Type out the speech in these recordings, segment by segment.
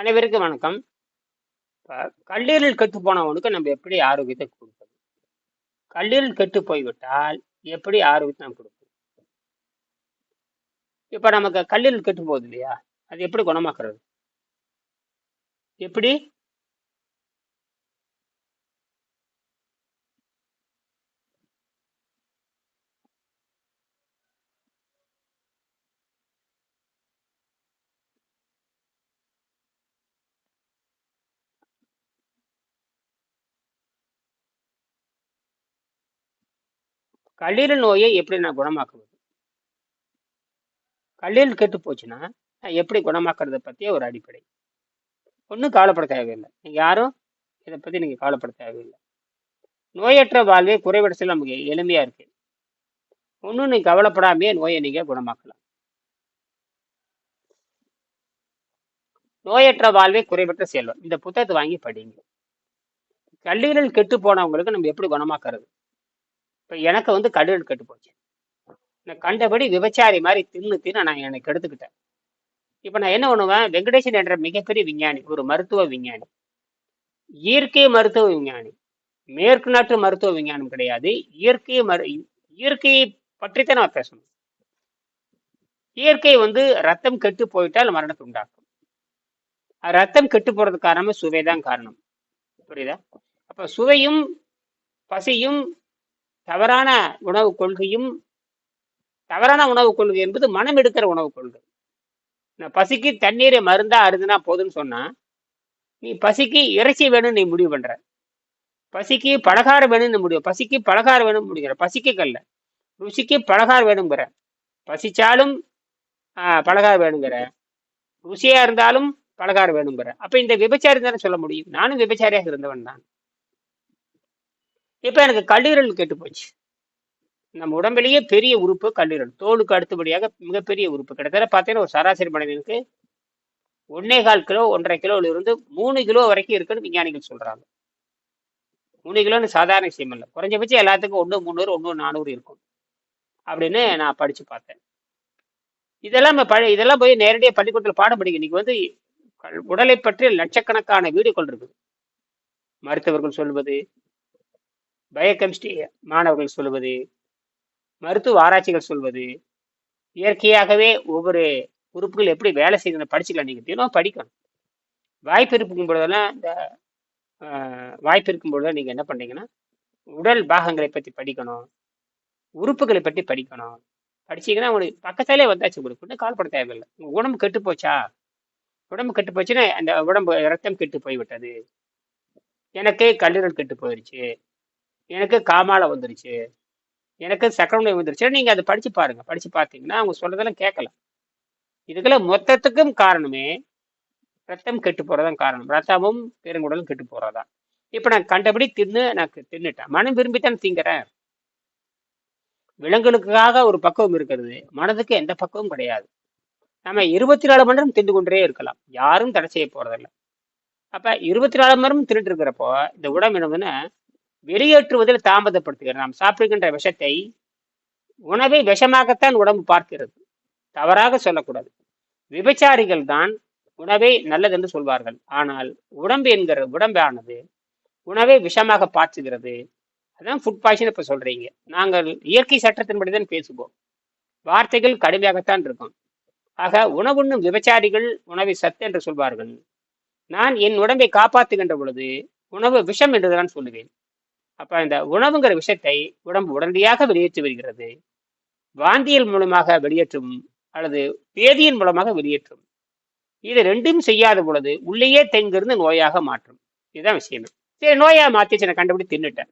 அனைவருக்கும் வணக்கம். இப்போ கல்லீரல் கெட்டு போனவனுக்கு நம்ம எப்படி ஆரோக்கியத்தை கொடுப்பது? கல்லீரல் கெட்டு போய்விட்டால் எப்படி ஆரோக்கியத்தை நம்ம கொடுப்போம் இப்போ நமக்கு கல்லீரல் கெட்டு போகுது இல்லையா? அது எப்படி குணமாக்குறது? எப்படி? கல்லீரல் நோயை எப்படி நான் குணமாக்குவது? கல்லீரல் கெட்டு போச்சுன்னா நான் எப்படி குணமாக்குறத பற்றிய ஒரு அடிப்படை. ஒன்றும் கவலைப்பட தேவையில்லை. நீங்கள் யாரும் இதை பற்றி நீங்கள் கவலைப்பட தேவையில்லை. நோயற்ற வாழ்வே குறைவடைச்சல் நமக்கு எளிமையாக இருக்கு. ஒன்றும் நீங்கள் கவலைப்படாமையே நோயை நீங்கள் குணமாக்கலாம். நோயற்ற வாழ்வே குறைவற்ற செல்வம். இந்த புத்தகத்தை வாங்கி படிங்க. கல்லீரல் கெட்டு போனவங்களுக்கு நம்ம எப்படி குணமாக்குறது? இப்போ எனக்கு வந்து கல்லீரல் கெட்டு போச்சு. நான் கண்டபடி விபச்சாரி மாதிரி தின்னு தின்னு நான் எனக்கு எடுத்துக்கிட்டேன் இப்போ நான் என்ன பண்ணுவேன்? வெங்கடேசன் என்ற மிகப்பெரிய விஞ்ஞானி ஒரு மருத்துவ விஞ்ஞானி. இயற்கை மருத்துவ விஞ்ஞானி. மேற்கு நாட்டு மருத்துவ விஞ்ஞானம் கிடையாது. இயற்கை மரு இயற்கையை பற்றித்தான் நான் பேசணும். இயற்கை வந்து ரத்தம் கெட்டு போயிட்டால் மரணத்தை உண்டாக்கும். ரத்தம் கெட்டு போகிறது காரணமே சுவை தான் காரணம். புரியுதா? அப்ப சுவையும் பசியும் தவறான உணவு கொள்கையும் தவறான உணவு கொள்கை என்பது மனம் எடுக்கிற உணவு கொள்கை. நான் பசிக்கு தண்ணீரை மருந்தா அருந்துனா போதும்னு சொன்னா நீ பசிக்கு இறைச்சி வேணும்னு நீ முடிவு பண்ற. பசிக்கு பலகாரம் வேணும்னு முடிவு பசிக்கு பலகாரம் வேணும் முடிக்கிற. பசிக்கு கல்ல. ருசிக்கு பலகாரம் வேணுங்கிற பசிச்சாலும் பலகாரம் வேணுங்கிற. ருசியா இருந்தாலும் பலகாரம் வேணுங்கிற. அப்ப இந்த விபச்சாரி தானே சொல்ல முடியும்? நானும் விபச்சாரியாக இருந்தவன் தான். இப்போ எனக்கு கல்லீரல் கெட்டு போச்சு. நம்ம உடம்பிலேயே பெரிய உறுப்பு கல்லீரல். தோலுக்கு அடுத்தபடியாக மிகப்பெரிய உறுப்பு. கிட்டத்தட்ட பார்த்தீங்கன்னா ஒரு சராசரி மனிதனுக்கு ஒன்னே கால் கிலோ ஒன்றரை கிலோல இருந்து மூணு கிலோ வரைக்கும் இருக்குன்னு விஞ்ஞானிகள் சொல்றாங்க. மூணு கிலோன்னு சாதாரண விஷயம் இல்லை. குறைஞ்சபட்சம் எல்லாத்துக்கும் ஒன்று முந்நூறு ஒன்று நானூறு இருக்கும். அப்படின்னு நான் படித்து பார்த்தேன். இதெல்லாம் நம்ம இதெல்லாம் போய் நேரடியாக பள்ளிக்கூடத்தில் பாடம் படிக்க இன்னைக்கு வந்து உடலை பற்றி லட்சக்கணக்கான வீடியோக்கள் இருக்குது. மருத்துவர்கள் சொல்வது பயோகெமிஸ்ட்ரி மாணவர்கள் சொல்வது மருத்துவ ஆராய்ச்சிகள் சொல்வது இயற்கையாகவே ஒவ்வொரு உறுப்புகள் எப்படி வேலை செய்யணும் படிச்சுக்கலாம். நீங்கள் தினம் படிக்கணும். வாய்ப்பு இருக்கும் பொழுதெல்லாம் இந்த வாய்ப்பு இருக்கும் பொழுது நீங்கள் என்ன பண்ணீங்கன்னா உடல் பாகங்களை பற்றி படிக்கணும். உறுப்புகளை பற்றி படிக்கணும். படிச்சீங்கன்னா உங்களுக்கு பக்கத்தாலே வந்தாச்சு உங்களுக்கு. ஒன்றும் கால்பட தேவையில்லை. உங்கள் உடம்பு கெட்டு போச்சா? உடம்பு கெட்டு போச்சுன்னா அந்த உடம்பு ரத்தம் கெட்டு போய்விட்டது. எனக்கு கல்லீரல் கெட்டு போயிடுச்சு எனக்கு காமாலை வந்துருச்சு. எனக்கு சக்கரை வந்துருச்சு. நீங்க அதை படிச்சு பாருங்க. படிச்சு பார்த்தீங்கன்னா அவங்க சொல்றதெல்லாம் கேட்கலாம். இதுக்கெல்லாம் மொத்தத்துக்கும் காரணமே ரத்தம் கெட்டு போகிறதான் காரணம். ரத்தமும் பெருங்குடலும் கெட்டு போறதா இப்ப நான் கண்டபடி தின்னு நான் தின்னுட்டேன். மனம் விரும்பித்தான் திங்கிறேன். விலங்குகளுக்காக ஒரு பக்குவம் இருக்கிறது. மனதுக்கு எந்த பக்குவம் கிடையாது. நம்ம இருபத்தி நாலு மணி நேரம் தின்று கொண்டே இருக்கலாம். யாரும் தடை செய்ய போகிறதில்ல அப்ப இருபத்தி நாலு மணி நேரம் தின்னுட்டு இருக்கிறப்போ இந்த உடம்பு என்னதுன்னா வெளியேற்றுவதில் தாமதப்படுத்துகிறது. நாம் சாப்பிடுகின்ற விஷத்தை உணவை விஷமாகத்தான் உடம்பு பார்க்கிறது. தவறாக சொல்லக்கூடாது. விபச்சாரிகள் தான் உணவை நல்லதென்று சொல்வார்கள். ஆனால் உடம்பு என்கிற உடம்பானது உணவை விஷமாக பாய்ச்சுகிறது. அதான் ஃபுட் பாய்சன் இப்போ சொல்றீங்க. நாங்கள் இயற்கை சட்டத்தின்படி தான் பேசுவோம். வார்த்தைகள் கடுமையாகத்தான் இருக்கும். ஆக உணவுண்ணும் விபச்சாரிகள் உணவை சத்து என்று சொல்வார்கள். நான் என் உடம்பை காப்பாற்றுகின்ற பொழுது உணவு விஷம் என்றுதான் சொல்லுவேன். அப்ப இந்த உணவுங்கிற விஷத்தை உடம்பு உடனடியாக வெளியேற்றி வருகிறது வாந்தியல் மூலமாக வெளியேற்றும் அல்லது பேதியின் மூலமாக வெளியேற்றும். இது ரெண்டும் செய்யாத பொழுது உள்ளேயே தெங்கிருந்து நோயாக மாற்றும். இதுதான் விஷயமே. சரி நோயா மாத்திச்சு நான் கண்டுபிடி தின்னுட்டேன்.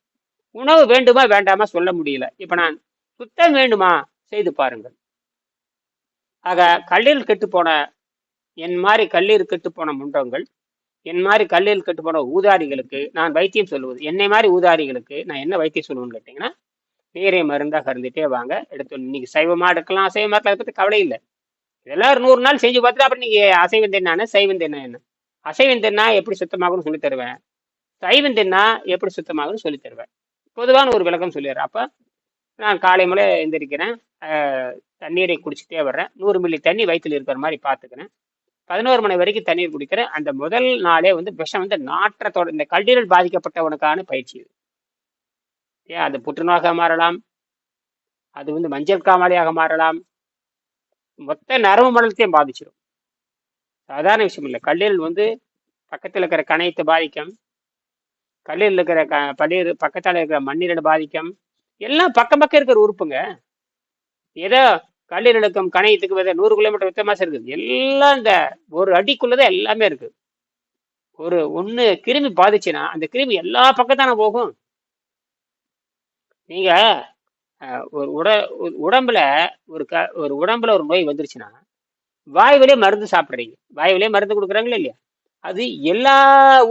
உணவு வேண்டுமா வேண்டாமா சொல்ல முடியல. இப்ப நான் சுத்தம் வேண்டுமா செய்து பாருங்கள். ஆக கல்லீரல் கெட்டு போன என் மாதிரி கல்லீரல் கெட்டு போன முண்டங்கள் என் மாதிரி கல்லில் கெட்டு போன ஊதாரிகளுக்கு நான் வைத்தியம் சொல்லுவது என்னை மாதிரி ஊதாரிகளுக்கு நான் என்ன வைத்தியம் சொல்லுவேன்னு கேட்டிங்கன்னா நீரை மருந்தாக கருந்துட்டே வாங்க எடுத்து இன்னைக்கு சைவமாக எடுக்கலாம் அசைவமாக இருக்கலாம் அதை பற்றி கவலை இல்லை. இதெல்லாம் ஒரு நூறு நாள் செஞ்சு பார்த்துட்டு அப்புறம் நீங்கள் அசைவம் தின்னானே சைவம் தின்னா என்ன? அசைவம் தின்னா எப்படி சுத்தமாகும்னு சொல்லி தருவேன். சைவம் தின்னா எப்படி சுத்தமாகும்னு சொல்லி தருவேன். பொதுவான ஒரு விளக்கம் சொல்லிடுறேன். அப்போ நான் காலை முறை எந்திரிக்கிறேன் தண்ணீரை குடிச்சிட்டே வர்றேன். நூறு மில்லி தண்ணி வயிற்றில் இருக்கிற மாதிரி பார்த்துக்கிறேன். பதினோரு மணி வரைக்கும் தண்ணீர் குடிக்கிறேன் அந்த முதல் நாளே வந்து விஷம் வந்து நாற்றத்தோட இந்த கல்லீரல் பாதிக்கப்பட்டவனுக்கான பயிற்சி இது. ஏன்? அது புற்றுநோயாக மாறலாம். அது வந்து மஞ்சள் காமாலையாக மாறலாம். மொத்த நரம்பு மண்டலத்தையும் பாதிச்சிடும் சாதாரண விஷயம் இல்லை. கல்லீரல் வந்து பக்கத்தில் இருக்கிற கணையத்தை பாதிக்கும். கல்லீரல் இருக்கிற க பல்லீர் பக்கத்தால் இருக்கிற மண்ணீரல் பாதிக்கும். எல்லாம் பக்கம் பக்கம் இருக்கிற உறுப்புங்க. ஏதோ கல்லீரலுக்கும் கணையத்துக்கு வித நூறு கிலோமீட்டர் வித்தியாசம் இருக்குது. எல்லாம் இந்த ஒரு அடிக்குள்ளதான் எல்லாமே இருக்கு. ஒரு ஒன்று கிருமி பாதிச்சுன்னா அந்த கிருமி எல்லா பக்கம் தானே போகும். நீங்க ஒரு உட உடம்புல ஒரு க ஒரு உடம்புல ஒரு நோய் வந்துருச்சுன்னா வாய் வழியே மருந்து சாப்பிட்றீங்க. வாய் வழியே மருந்து கொடுக்குறாங்களா இல்லையா? அது எல்லா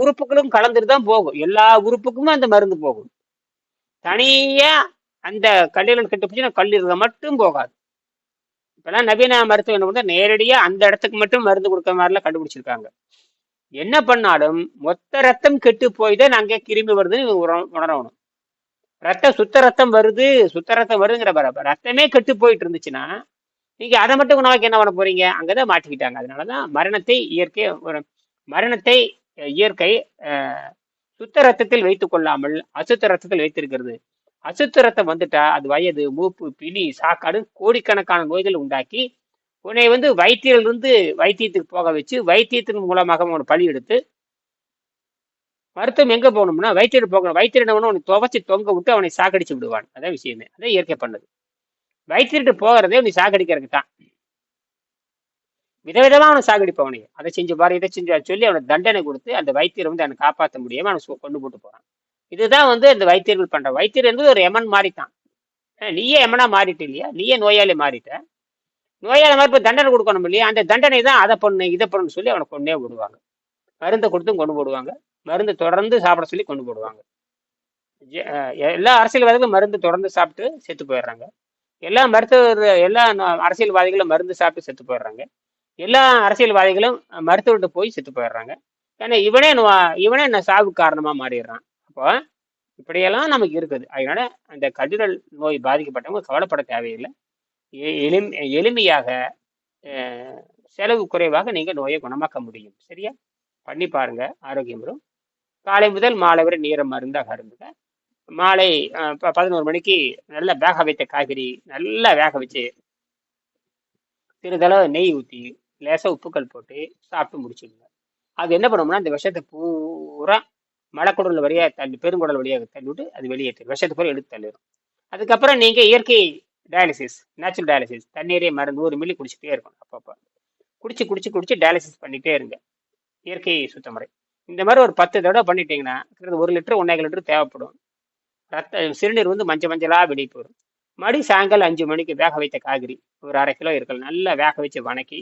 உறுப்புகளும் கலந்துட்டு தான் போகும். எல்லா உறுப்புக்குமே அந்த மருந்து போகும். தனியா அந்த கல்லீரல் கெட்டு போச்சுன்னா கல்லீரல் மட்டும் போகாது. இப்பெல்லாம் நவீன மருத்துவம் என்ன பண்ண நேரடியாக அந்த இடத்துக்கு மட்டும் மருந்து கொடுக்க மாதிரிலாம் கண்டுபிடிச்சிருக்காங்க. என்ன பண்ணாலும் மொத்த ரத்தம் கெட்டு போய் தான் அங்கே கிருமி வருதுன்னு உணரணும். ரத்தம் சுத்த ரத்தம் வருது சுத்த ரத்தம் வருதுங்கிற பரப்ப ரத்தமே கெட்டு போயிட்டு இருந்துச்சுன்னா நீங்க அதை மட்டும் உணவாக்கி என்ன பண்ண போறீங்க? அங்கதான் மாட்டிக்கிட்டாங்க. அதனாலதான் மரணத்தை இயற்கை ஒரு மரணத்தை இயற்கை சுத்த ரத்தத்தில் வைத்துக் கொள்ளாமல் அசுத்த ரத்தத்தில் வைத்திருக்கிறது. அசுத்திரத்தை வந்துட்டா அது வயது மூப்பு பிணி சாக்காடு கோடிக்கணக்கான நோய்கள் உண்டாக்கி உன்னை வந்து வைத்தியரிலிருந்து வைத்தியத்துக்கு போக வச்சு வைத்தியத்தின் மூலமாக அவனை பழி எடுத்து மருத்துவம் எங்க போகணும்னா வைத்தியர் போகணும். வைத்தியர் என்ன அவனை துவச்சி தொங்க விட்டு அவனை சாக்கடிச்சு விடுவான். அதான் விஷயமே. அதான் இயற்கை பண்ணது. வைத்தியர்கிட்ட போகிறதே அவனை சாகடிக்கிறதுக்கு தான். விதவிதமா அவனை சாகடிப்பவனை அதை செஞ்சு பாரு இதை செஞ்சு சொல்லி அவனை தண்டனை கொடுத்து அந்த வைத்தியரை வந்து அவனை காப்பாற்ற முடியாம அவனை கொண்டு போட்டு போறான். இதுதான் வந்து இந்த வைத்தியர்கள் பண்ற வைத்தியர் என்பது ஒரு எமன் மாறித்தான் நீயே எமனா மாறிட்ட இல்லையா? நீயே நோயாளி மாறிட்ட. நோயாளி மாதிரி இப்ப தண்டனை கொடுக்கணும் இல்லையா? அந்த தண்டனை தான் அதை பண்ணு இதை பண்ணுன்னு சொல்லி அவனை கொண்டே விடுவாங்க. மருந்தை கொடுத்தும் கொண்டு போடுவாங்க. மருந்து தொடர்ந்து சாப்பிட சொல்லி கொண்டு போடுவாங்க. எல்லா அரசியல்வாதிகளும் மருந்து தொடர்ந்து சாப்பிட்டு செத்து போயிடுறாங்க. எல்லா மருத்துவர் எல்லா அரசியல்வாதிகளும் மருந்து சாப்பிட்டு செத்து போயிடுறாங்க. எல்லா அரசியல்வாதிகளும் மருத்துவர்கிட்ட போய் செத்து போயிடுறாங்க. ஏன்னா இவனே நோ- இவனே நான் சாவுக்கு காரணமா மாறிடுறான். இப்போ இப்படியெல்லாம் நமக்கு இருக்குது. அதனால அந்த கல்லீரல் நோய் பாதிக்கப்பட்டவங்க கவலைப்பட தேவையில்லை. எளிம் எளிமையாக செலவு குறைவாக நீங்கள் நோயை குணமாக்க முடியும். சரியா? பண்ணி பாருங்க ஆரோக்கியம் வரும் காலை முதல் மாலை வரை நீரம் மருந்தாக இருந்துங்க மாலை ப- பதினோரு மணிக்கு நல்லா வேக வைத்த காய்கறி நல்லா வேக வச்சு சிறிதளவு நெய் ஊற்றி லேசாக உப்புக்கள் போட்டு சாப்பிட்டு முடிச்சிடுங்க. அது என்ன பண்ணோம்னா அந்த விஷத்தை பூரா மலக்குடல் வழியாக தள்ளி பெருங்குடல் வழியாக தள்ளிவிட்டு அது வெளியேற்றும் விஷத்தை பூரா எடுத்து தள்ளிடும் அதுக்கப்புறம் நீங்கள் இயற்கை டயாலிசிஸ் நேச்சுரல் டயாலிசிஸ் தண்ணீரே மருந்து நூறு மில்லி குடிச்சிட்டே இருக்கணும் அப்பப்போ. குடிச்சு குடிச்சு குடிச்சு டயாலிசிஸ் பண்ணிகிட்டே இருங்க. இயற்கை சுத்தமுறை. இந்த மாதிரி ஒரு பத்து தடவை பண்ணிட்டீங்கன்னா ஒரு லிட்டர் ஒன்றரை லிட்டர் தேவைப்படும். ரத்த சிறுநீர் வந்து மஞ்சள் மஞ்சளாக வெளியே போயிடும். மறுபடி சாயங்காலம் அஞ்சு மணிக்கு வேக வைத்த காய்கறி ஒரு அரை கிலோ இருக்கலாம் நல்லா வேக வச்சு வணக்கி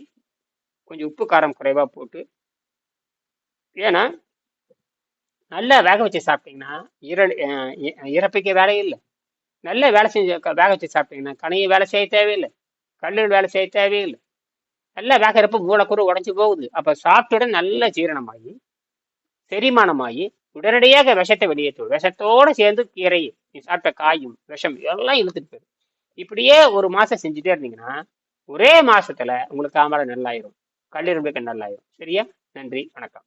கொஞ்சம் உப்பு காரம் குறைவாக போட்டு ஏன்னா நல்லா வேக வச்சு சாப்பிட்டீங்கன்னா இர இ- இறப்பிக்க வேலையே இல்லை. நல்லா வேலை செஞ்சு வேக வச்சு சாப்பிட்டீங்கன்னா கனையை வேலை செய்ய தேவையில்லை. கல்லூரி வேலை செய்ய தேவையில்லை. நல்லா வேகிறப்ப மூலக்கூறு உடஞ்சி போகுது. அப்போ சாப்பிட்டுட நல்ல ஜீரணமாகி செரிமானமாகி உடனடியாக விஷத்தை வெளியேற்றும் விஷத்தோடு சேர்ந்து கீரையும் நீ சாப்பிட்ட காயும் விஷம் எல்லாம் இழுத்துட்டு போயிடும். இப்படியே ஒரு மாதம் செஞ்சுட்டே இருந்தீங்கன்னா ஒரே மாதத்தில் உங்களுக்கு தாமரை நல்லாயிரும். கல்லீரல் நல்லாயிரும். சரியா? நன்றி. வணக்கம்.